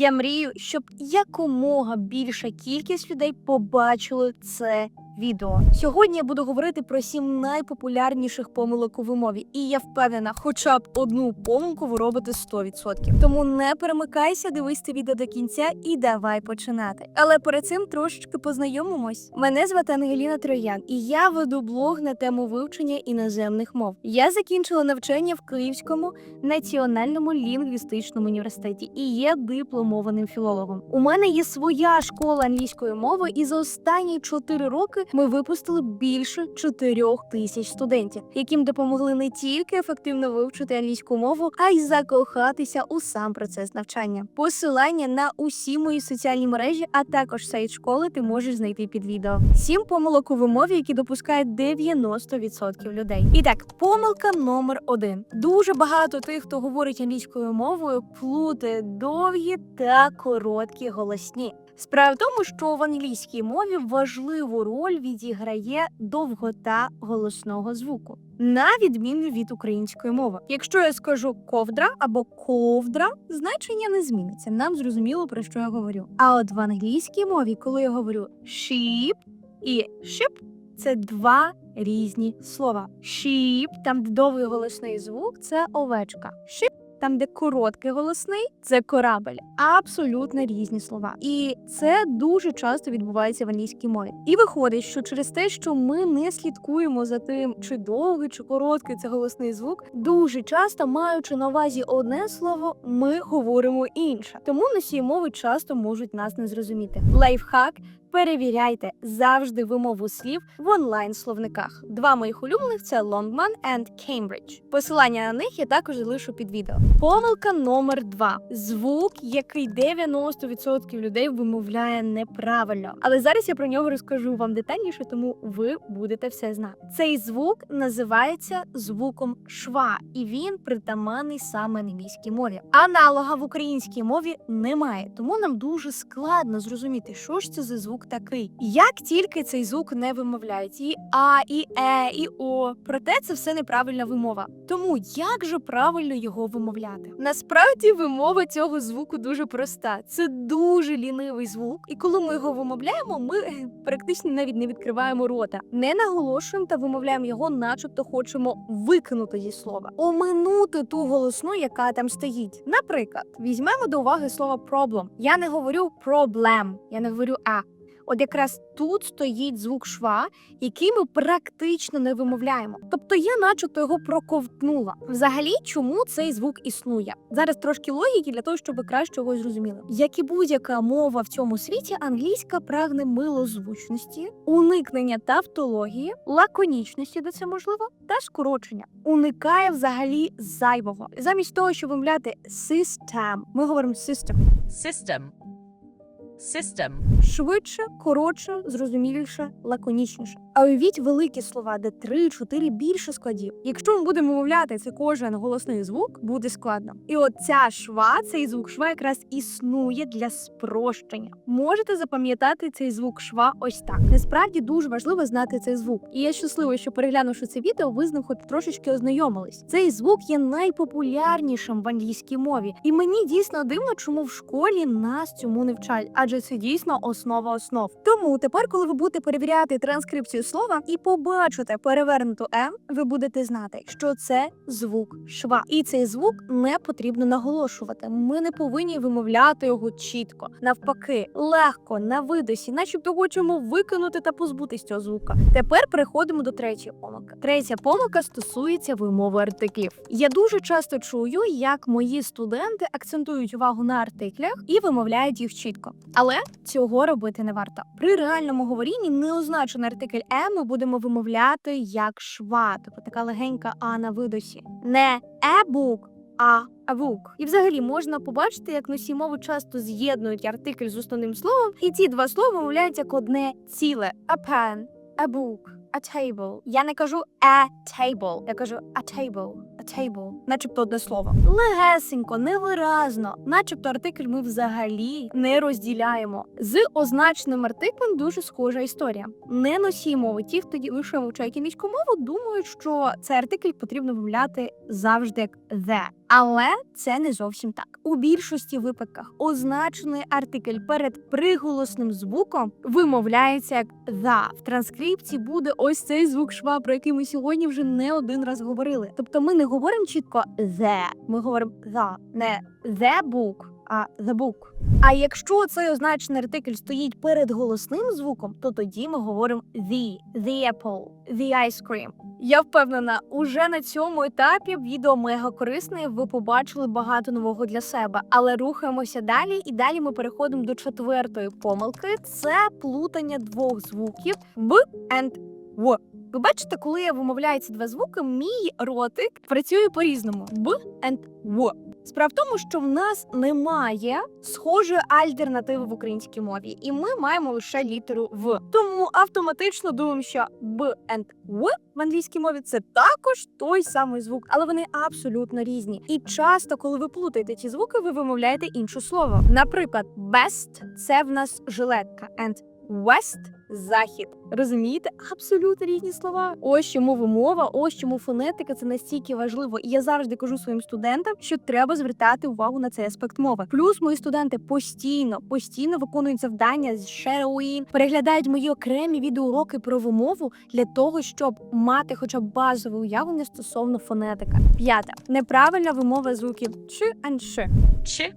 Я мрію, щоб якомога більша кількість людей побачили це відео. Сьогодні я буду говорити про сім найпопулярніших помилок у вимові, і я впевнена, хоча б одну помилку ви робите 100%. Тому не перемикайся, дивись це відео до кінця і давай починати. Але перед цим трошечки познайомимось. Мене звати Ангеліна Троян, і я веду блог на тему вивчення іноземних мов. Я закінчила навчання в Київському національному лінгвістичному університеті і є дипломованим філологом. У мене є своя школа англійської мови, і за останні 4 роки ми випустили більше 4 тисяч студентів, яким допомогли не тільки ефективно вивчити англійську мову, а й закохатися у сам процес навчання. Посилання на усі мої соціальні мережі, а також сайт школи, ти можеш знайти під відео. Сім помилок у вимові, які допускають 90% людей. І так, помилка номер один. Дуже багато тих, хто говорить англійською мовою, плутає довгі та короткі голосні. Справа в тому, що в англійській мові важливу роль відіграє довгота голосного звуку, на відміну від української мови. Якщо я скажу ковдра або ковдра, значення не зміниться. Нам зрозуміло про що я говорю. А от в англійській мові, коли я говорю sheep і ship, це два різні слова. Sheep, там довгий голосний звук, це овечка. Sheep там, де короткий голосний, це корабель. Абсолютно різні слова. І це дуже часто відбувається в англійській мові. І виходить, що через те, що ми не слідкуємо за тим, чи довгий, чи короткий це голосний звук, дуже часто, маючи на увазі одне слово, ми говоримо інше. Тому носії мови часто можуть нас не зрозуміти. Лайфхак. Перевіряйте завжди вимову слів в онлайн-словниках. Два моїх улюблених це Longman and Cambridge. Посилання на них я також залишу під відео. Помилка номер два: звук, який 90% людей вимовляє неправильно. Але зараз я про нього розкажу вам детальніше, тому ви будете все знати. Цей звук називається звуком шва, і він притаманний саме англійській мові. Аналога в українській мові немає, тому нам дуже складно зрозуміти, що ж це за звук такий. Як тільки цей звук не вимовляють, і а, і е, і о, проте це все неправильна вимова. Тому як же правильно його вимовляти? Насправді вимова цього звуку дуже проста. Це дуже лінивий звук, і коли ми його вимовляємо, ми е, практично навіть не відкриваємо рота, не наголошуємо та вимовляємо його, начебто хочемо викинути зі слова, оминути ту голосну, яка там стоїть. Наприклад, візьмемо до уваги слово problem. Я не говорю problem, я не говорю а. От якраз тут стоїть звук шва, який ми практично не вимовляємо. Тобто я, начебто, його проковтнула. Взагалі, чому цей звук існує? Зараз трошки логіки для того, щоб ви краще його зрозуміли. Як і будь-яка мова в цьому світі, англійська прагне милозвучності, уникнення тавтології, лаконічності, де це можливо, та скорочення. Уникає взагалі зайвого. Замість того, щоб вимовляти system, ми говоримо system. System. System. швидше, коротше, зрозуміліше, лаконічніше. А уявіть великі слова, де три, чотири більше складів. Якщо ми будемо мовляти це кожен голосний звук, буде складно. І от ця шва, цей звук шва якраз існує для спрощення. Можете запам'ятати цей звук шва ось так. Насправді дуже важливо знати цей звук. І я щаслива, що переглянувши це відео, ви з ним хоч трошечки ознайомились. Цей звук є найпопулярнішим в англійській мові, і мені дійсно дивно, чому в школі нас цьому не вчать, адже це дійсно основа основ. Тому тепер, коли ви будете перевіряти транскрипцію слова і побачите перевернуту м, ви будете знати, що це звук шва, і цей звук не потрібно наголошувати. Ми не повинні вимовляти його чітко. Навпаки, легко на видосі, начебто хочемо викинути та позбутись цього звука. Тепер переходимо до третьої помилки. Третя помилка стосується вимови артиклів. Я дуже часто чую, як мої студенти акцентують увагу на артиклях і вимовляють їх чітко. Але цього робити не варто. При реальному говорінні неозначений артикль е ми будемо вимовляти як шва, тобто така легенька а на видосі. Не ебук, а авук. І взагалі можна побачити, як носії мови часто з'єднують артикль з основним словом, і ці два слова вимовляють як одне ціле: a pen, a book, a table. Я не кажу a table, я кажу a table. Table, начебто одне слово. Легесенько, невиразно, начебто артикль ми взагалі не розділяємо. З означеним артиклем дуже схожа історія. Не носій мови. Ті, хто лише вивчають англійську мову, думають, що цей артикль потрібно вимовляти завжди як the. Але це не зовсім так. У більшості випадках означений артикль перед приголосним звуком вимовляється як «the». В транскрипції буде ось цей звук шва, про який ми сьогодні вже не один раз говорили. Тобто ми не говоримо чітко «the», ми говоримо «the», не «the book», а «the book». А якщо цей означений артикль стоїть перед голосним звуком, то тоді ми говоримо the, the apple, the ice cream. Я впевнена, уже на цьому етапі відео мега корисне. Ви побачили багато нового для себе. Але рухаємося далі, і далі ми переходимо до четвертої помилки: це плутання двох звуків б and в. Ви бачите, коли я вимовляю ці два звуки, мій ротик працює по-різному: б and в. Справа в тому, що в нас немає схожої альтернативи в українській мові, і ми маємо лише літеру в. Тому автоматично думаємо, що б and в в англійській мові це також той самий звук, але вони абсолютно різні. І часто, коли ви плутаєте ці звуки, ви вимовляєте інше слово. Наприклад, best – це в нас жилетка, and west – захід. Розумієте? Абсолютно різні слова. Ось чому вимова, ось чому фонетика це настільки важливо. І я завжди кажу своїм студентам, що треба звертати увагу на цей аспект мови. Плюс мої студенти постійно, постійно виконують завдання з shadowing, переглядають мої окремі відеоуроки про вимову для того, щоб мати хоча б базове уявлення стосовно фонетика. П'яте неправильна вимова звуків чи and «ш». Чи.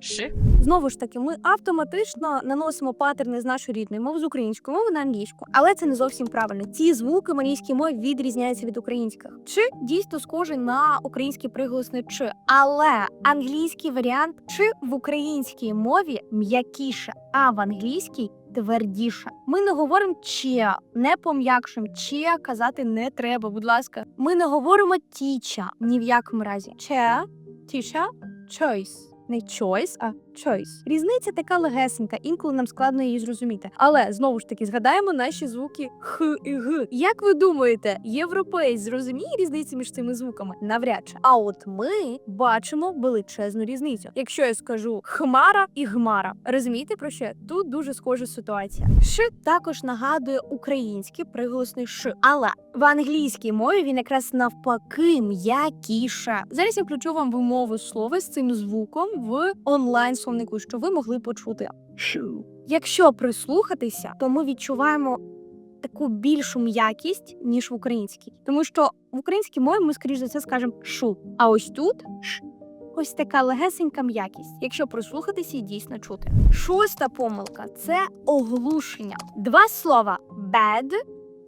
Ши. Знову ж таки, ми автоматично наносимо паттерни з нашої рідної мови з української мови на англійську, але це не зовсім правильно. Ці звуки в англійській мові відрізняються від українських. Чи дійсно схожий на український приголосний чи, але англійський варіант чи в українській мові м'якіше, а в англійській. Твердіше. Ми не говоримо че, не пом'якшим. Че казати не треба, будь ласка. Ми не говоримо тіча ні в якому разі. Че, тіша, choice. Не choice, а choice. Різниця така легесенька, інколи нам складно її зрозуміти. Але знову ж таки згадаємо наші звуки х і г. Як ви думаєте, європейць зрозуміє різницю між цими звуками? Навряд чи. А от ми бачимо величезну різницю. Якщо я скажу хмара і гмара, розумієте про що? Тут дуже схожа ситуація. Ш також нагадує український приголосний ш, але в англійській мові він якраз навпаки м'якіше. Зараз я включу вам вимову слова з цим звуком в онлайн словнику, що ви могли почути. Шу. Якщо прислухатися, то ми відчуваємо таку більшу м'якість ніж в українській, тому що в українській мові ми скоріш за це скажемо шу. А ось тут ш. Ось така легесенька м'якість, якщо прислухатися і дійсно чути. Шоста помилка це оглушення. Два слова bad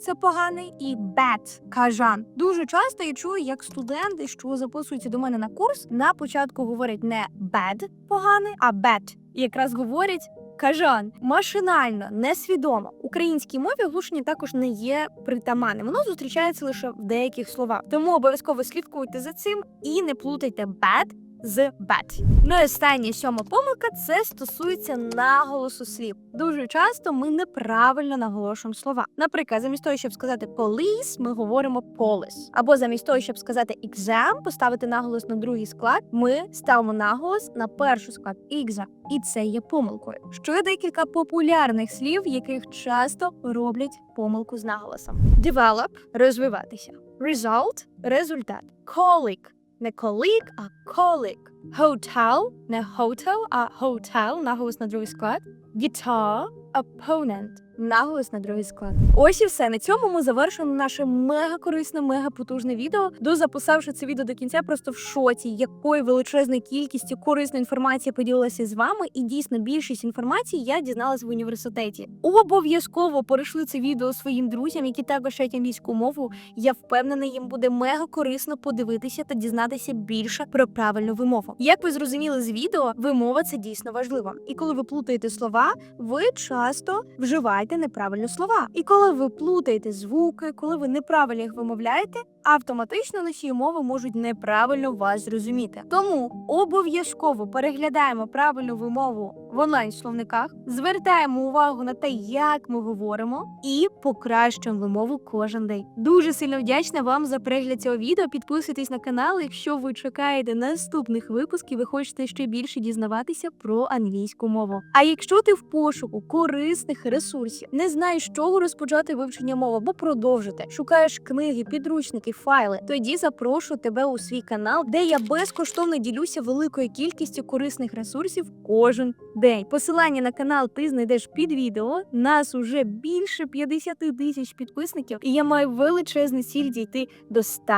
це поганий і bad – кажан. Дуже часто я чую, як студенти, що записуються до мене на курс, на початку говорять не bad – поганий, а bad. І якраз говорять. Кажан машинально, несвідомо українській мові оглушення також не є притаманним. Воно зустрічається лише в деяких словах. Тому обов'язково слідкуйте за цим і не плутайте bad з bad. Ну і остання сьома помилка це стосується наголосу слів. Дуже часто ми неправильно наголошуємо слова. Наприклад, замість того, щоб сказати police, ми говоримо police. Або замість того, щоб сказати exam, поставити наголос на другий склад, ми ставимо наголос на перший склад exam. І це є помилкою. Що є декілька популярних слів, яких часто роблять помилку з наголосом: develop – розвиватися, result – результат, colleague – не colleague, а colleague. Hotel – не hotel, а hotel – наголос на другий склад. Guitar – opponent – Наголос на другий склад. Ось і все. На цьому ми завершуємо наше мега корисне, мега потужне відео. Дозаписавши це відео до кінця, просто в шоці, якою величезною кількістю корисної інформації поділилася з вами. І дійсно більшість інформації я дізналась в університеті. Обов'язково перейшли це відео своїм друзям, які також вчать англійську мову. Я впевнена, їм буде мега корисно подивитися та дізнатися більше про правильну вимову. Як ви зрозуміли з відео, вимова це дійсно важливо. І коли ви плутаєте слова, ви часто вживаєте неправильно слова. І коли ви плутаєте звуки, коли ви неправильно їх вимовляєте, автоматично носії мови можуть неправильно вас зрозуміти. Тому обов'язково переглядаємо правильну вимову в онлайн словниках, звертаємо увагу на те, як ми говоримо, і покращуємо вимову кожен день. Дуже сильно вдячна вам за перегляд цього відео. Підписуйтесь на канал, якщо ви чекаєте наступних випусків і хочете ще більше дізнаватися про англійську мову. А якщо ти в пошуку корисних ресурсів, ресурсів. Не знаєш, з чого розпочати вивчення мови або продовжити. Шукаєш книги, підручники, файли. Тоді запрошую тебе у свій канал, де я безкоштовно ділюся великою кількістю корисних ресурсів кожен день. Посилання на канал ти знайдеш під відео. Нас уже більше 50 тисяч підписників, і я маю величезний ціль дійти до 100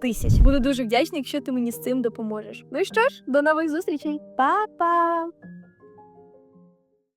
тисяч. Буду дуже вдячна, якщо ти мені з цим допоможеш. Ну що ж, до нових зустрічей, Па-па!